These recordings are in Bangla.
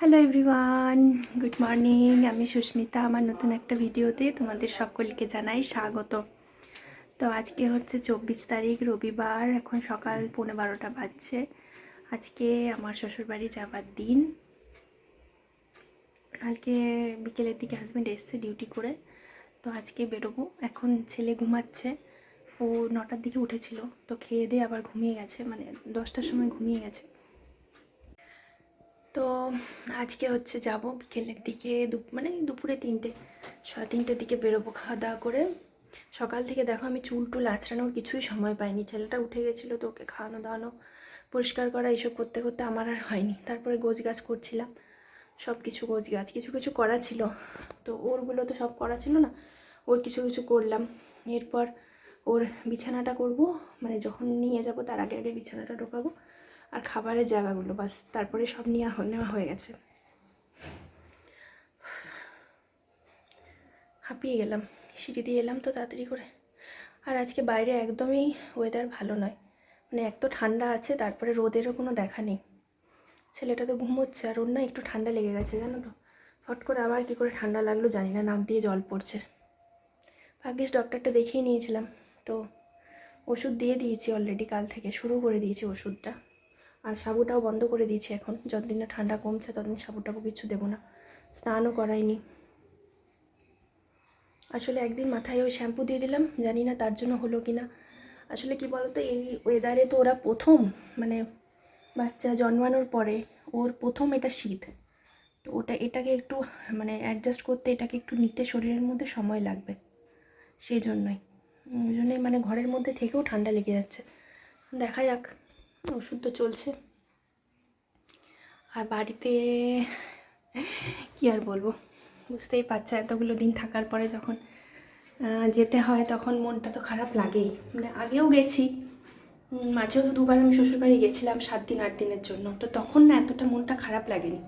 হ্যালো এভরিওয়ান গুড মর্নিং আমি সুস্মিতা। আমার নতুন একটা ভিডিওতে তোমাদের সকলকে জানাই স্বাগত। তো আজকে হচ্ছে চব্বিশ তারিখ, রবিবার। এখন সকাল পৌনে বারোটা বাজছে। আজকে আমার শ্বশুরবাড়ি যাবার দিন। কালকে বিকেলের দিকে হাজব্যান্ড এসছে ডিউটি করে। তো আজকে বেরোবো। এখন ছেলে ঘুমাচ্ছে। ও নটার দিকে উঠেছিল। তো খেয়ে দিয়ে আবার ঘুমিয়ে গেছে। মানে দশটার সময় ঘুমিয়ে গেছে। তো আজকে হচ্ছে যাব বিকেলের দিকে মানে দুপুরে তিনটে, সাড়ে তিনটের দিকে বেরোবো খাওয়া দাওয়া করে। সকাল থেকে দেখো আমি চুল টুল আঁচড়ানোর কিছুই সময় পাইনি। ছেলেটা উঠে গেছিল তো ওকে খাওয়ানো দাওয়ানো, পরিষ্কার করা, এইসব করতে করতে আমার আর হয়নি। তারপরে গোছ গাছ করছিলাম সব কিছু গোছ গাছ কিছু কিছু করা ছিল। তো ওরগুলো তো সব করা ছিল না, ওর কিছু কিছু করলাম। এরপর ওর বিছানাটা করব মানে যখন নিয়ে যাব তার আগে আগে বিছানাটা ঢোকাবো। আর খাবারের জায়গাগুলো, বাস তারপরে সব নেওয়া নেওয়া হয়ে গেছে। হাঁপিয়ে গেলাম, সিঁড়ি দিয়ে এলাম তো তাড়াতাড়ি করে। আর আজকে বাইরে একদমই ওয়েদার ভালো নয়। মানে এক তো ঠান্ডা আছে, তারপরে রোদেরও কোনো দেখা নেই। ছেলেটা তো ঘুমোচ্ছে, আর ওর না একটু ঠান্ডা লেগে গেছে, জানো তো। ফট করে আবার কী করে ঠান্ডা লাগল জানি না, নাক দিয়ে জল পড়ছে। ভাগ্যিস ডক্টরটা দেখিয়ে নিয়েছিলাম। তো ওষুধ দিয়ে দিয়েছি অলরেডি কাল থেকে, শুরু করে দিয়েছি ওষুধটা। আর সাবুটাও বন্ধ করে দিয়েছি এখন। যতদিন না ঠান্ডা কমছে, ততদিন সাবু টাবু কিছু দেবো না। স্নানও করাইনি। আসলে একদিন মাথায় ওই শ্যাম্পু দিয়ে দিলাম, জানি না তার জন্য হলো কি না আসলে কি বলতো, এই ওয়েদারে তো ওরা প্রথম মানে বাচ্চা জন্মানোর পরে ওর প্রথম এটা শীত। তো ওটা, এটাকে একটু মানে অ্যাডজাস্ট করতে এটাকে একটু নিতে শরীরের মধ্যে সময় লাগবে। সেই জন্যই ওই জন্যই মানে ঘরের মধ্যে থেকেও ঠান্ডা লেগে যাচ্ছে। দেখা যাক। ওষুধ তো চলছে। আর বাড়িতে কি আর বলব? বুঝতেই পারছ, এতগুলো দিন থাকার পরে যখন যেতে হয় তখন মনটা তো খারাপ লাগেই। মানে আগেও গেছি মাঝেও তো দুবার আমি শ্বশুরবাড়ি গেছিলাম সাত দিন, আট দিনের জন্য। তো তখন না এতটা মনটা খারাপ লাগেনি।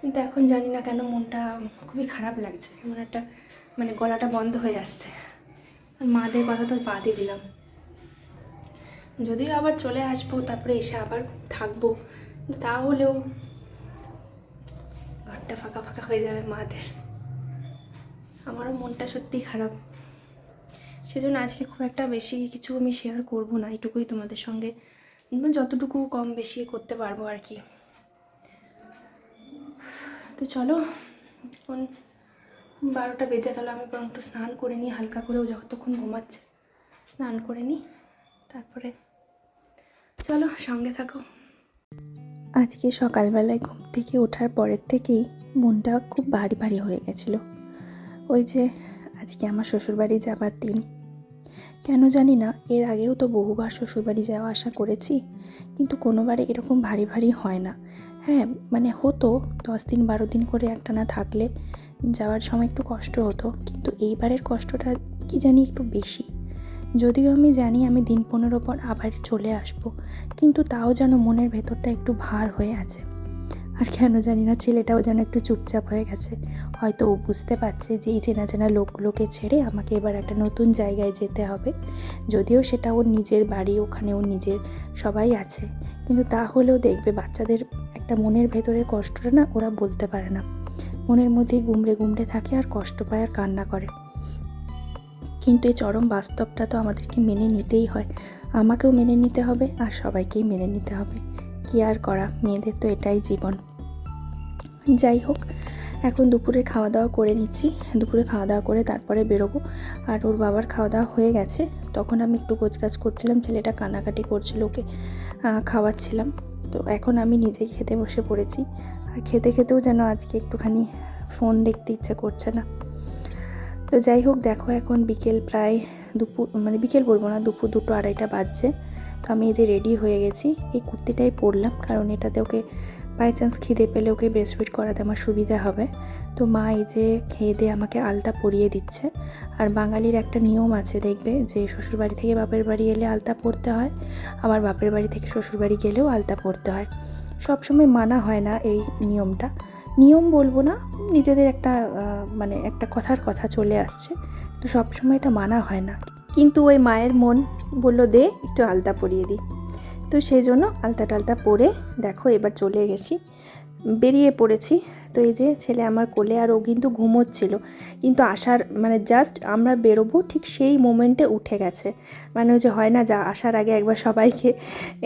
কিন্তু এখন জানি না কেন মনটা খুবই খারাপ লাগছে। এমন একটা মানে গলাটা বন্ধ হয়ে আসছে। আর মাদের কথা তো বাদই দিলাম। যদিও আবার চলে আসব, তারপরে এসে আবার থাকব। তাহলেও ঘরটা ফাঁকা ফাঁকা হয়ে যাবে মাদের। আমারও মনটা সত্যিই খারাপ। সেজন্য আজকে খুব একটা বেশি কিছু আমি শেয়ার করব না, এটুকুই তোমাদের সঙ্গে। যতটুকু কম বেশি করতে পারব আর কি। তো চলো, এখন বারোটা বেজে গেল, আমি বরং একটু স্নান করে নিই, হালকা করেও যতক্ষণ ঘুমাচ্ছে, স্নান করে নিই, তারপরে চলো সঙ্গে থাকো। আজকে সকালবেলায় ঘুম থেকে ওঠার পরের থেকেই মনটা খুব ভারী ভারী হয়ে গেছিল। ওই যে আজকে আমার শ্বশুরবাড়ি যাবার দিন। কেন জানি না, এর আগেও তো বহুবার শ্বশুরবাড়ি যাওয়া আসা করেছি, কিন্তু কোনোবারে এরকম ভারী ভারী হয় না। হ্যাঁ মানে হতো, দশ দিন বারো দিন করে একটানা থাকলে যাওয়ার সময় একটু কষ্ট হতো, কিন্তু এইবারের কষ্টটা কি জানি একটু বেশি। যদিও আমি জানি আমি দিন পনেরো পর আবার চলে আসব, কিন্তু তাও যেন মনের ভেতরটা একটু ভার হয়ে আছে। আর কেন জানি না, ছেলেটাও যেন একটু চুপচাপ হয়ে গেছে। হয়তো ও বুঝতে পারছে যে এই চেনা চেনা লোকগুলোকে ছেড়ে আমাকে এবার একটা নতুন জায়গায় যেতে হবে। যদিও সেটা ওর নিজের বাড়ি, ওখানে ওর নিজের সবাই আছে। কিন্তু তাহলেও দেখবে বাচ্চাদের একটা মনের ভেতরে কষ্টটা না ওরা বলতে পারে না। মনের মধ্যেই গুমড়ে গুমড়ে থাকে আর কষ্ট পায় আর কান্না করে। কিন্তু এই চরম বাস্তবটা তো আমাদেরকে মেনে নিতেই হয়। আমাকেও মেনে নিতে হবে আর সবাইকেই মেনে নিতে হবে। কি আর করা? মেয়েদের তো এটাই জীবন। যাই হোক, এখন দুপুরে খাওয়া দাওয়া করে নিচ্ছি। দুপুরে খাওয়া দাওয়া করে তারপরে বেরোবো। আর ওর বাবার খাওয়া দাওয়া হয়ে গেছে। তখন আমি একটু গোছগাছ করছিলাম, ছেলেটা কানাকাটি করছিল ওকে খাওয়াচ্ছিলাম। তো এখন আমি নিজেই খেতে বসে পড়েছি। আর খেতে খেতেও যেন আজকে একটুখানি ফোন দেখতে ইচ্ছে করছে না। তো যাই হোক, দেখো এখন বিকেল প্রায় দুপুর মানে বিকেল বলব না, দুপুর দুটো আড়াইটা বাজছে। তো আমি এই যে রেডি হয়ে গেছি, এই কুর্তিটাই পরলাম, কারণ এটাতে ওকে বাই চান্স খিদে পেলে ওকে ব্রেস্টফিট করাতে আমার সুবিধা হবে। তো মা এই যে খেয়ে দিয়ে আমাকে আলতা পরিয়ে দিচ্ছে। আর বাঙালির একটা নিয়ম আছে, দেখবে যে শ্বশুরবাড়ি থেকে বাপের বাড়ি এলে আলতা পরতে হয়, আবার বাপের বাড়ি থেকে শ্বশুরবাড়ি গেলেও আলতা পরতে হয়। সবসময় মানা হয় না এই নিয়মটা। নিয়ম বলব না, নিজেদের একটা মানে একটা কথার কথা চলে আসছে। তো সবসময় এটা মানা হয় না। কিন্তু ওই মায়ের মন বলল, দে, একটু আলতা পরিয়ে দিই তো সেই জন্য আলতা টালতা পরে দেখো এবার চলে গেছি। বেরিয়ে পড়েছি। তো এই যে ছেলে আমার কোলে, আর ও কিন্তু ঘুমোচ্ছিল। কিন্তু আসার মানে জাস্ট আমরা বেরোবো ঠিক সেই মোমেন্টে উঠে গেছে। মানে ওই যে হয় না, যা আসার আগে একবার সবাইকে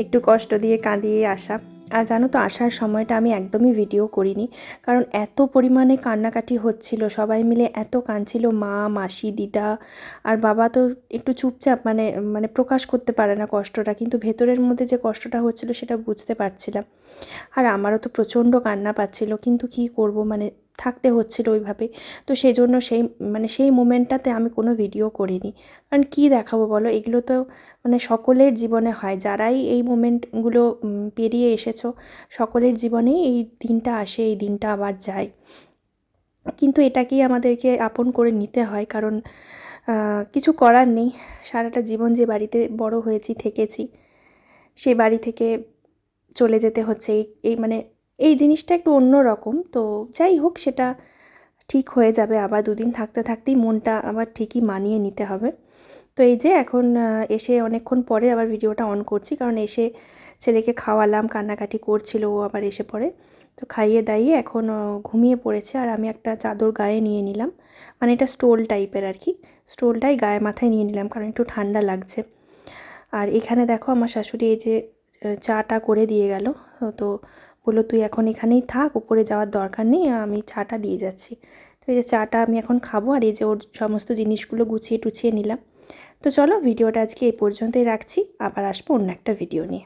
একটু কষ্ট দিয়ে কাঁদিয়ে আসা। আর জানো তো, আসার সময়টা আমি একদমই ভিডিও করিনি। কারণ এত পরিমাণে কান্নাকাটি হচ্ছিল, সবাই মিলে এত কাঁদছিল, মা, মাসি, দিদা আর বাবা তো একটু চুপচাপ মানে মানে প্রকাশ করতে পারে না কষ্টটা, কিন্তু ভেতরের মধ্যে যে কষ্টটা হচ্ছিল সেটা বুঝতে পারছিলাম। আর আমারও তো প্রচণ্ড কান্না পাচ্ছিল, কিন্তু কি করব মানে থাকতে হচ্ছিল ওইভাবে। তো সেই জন্য সেই মানে সেই মোমেন্টটাতে আমি কোনো ভিডিও করিনি। কারণ কী দেখাবো বলো? এগুলো তো মানে সকলের জীবনে হয়। যারাই এই মোমেন্টগুলো পেরিয়ে এসেছ, সকলের জীবনেই এই দিনটা আসে, এই দিনটা আবার যায়। কিন্তু এটাকেই আমাদেরকে আপন করে নিতে হয়। কারণ কিছু করার নেই। সারাটা জীবন যে বাড়িতে বড় হয়েছি, থেকেছি, সে বাড়ি থেকে চলে যেতে হচ্ছে। এই মানে এই জিনিসটা একটু অন্য রকম তো যাই হোক, সেটা ঠিক হয়ে যাবে। আবার দুদিন থাকতে থাকতেই মনটা আবার ঠিকই মানিয়ে নিতে হবে। তো এই যে এখন এসে অনেকক্ষণ পরে আবার ভিডিওটা অন করছি। কারণ এসে ছেলেকে খাওয়ালাম, কান্নাকাটি করছিল, ও আবার এসে পড়ে। তো খাইয়ে দাইয়ে এখন ঘুমিয়ে পড়েছে। আর আমি একটা চাদর গায়ে নিয়ে নিলাম। মানে এটা স্টোল টাইপের আর কি। স্টোলটাই গায়ে মাথায় নিয়ে নিলাম, কারণ একটু ঠান্ডা লাগছে। আর এখানে দেখো আমার শাশুড়ি এই যে চাটা করে দিয়ে গেল। তো বলল, তুই এখন এখানেই থাক, উপরে যাওয়ার দরকার নেই, আমি চাটা দিয়ে যাচ্ছি। তো এই যে চাটা আমি এখন খাব, আর এই যে ওর সমস্ত জিনিসগুলো গুছিয়ে টুছিয়ে নিলাম। তো চলো, ভিডিওটা আজকে এই পর্যন্তই রাখছি, আবার আসব অন্য একটা ভিডিও নিয়ে।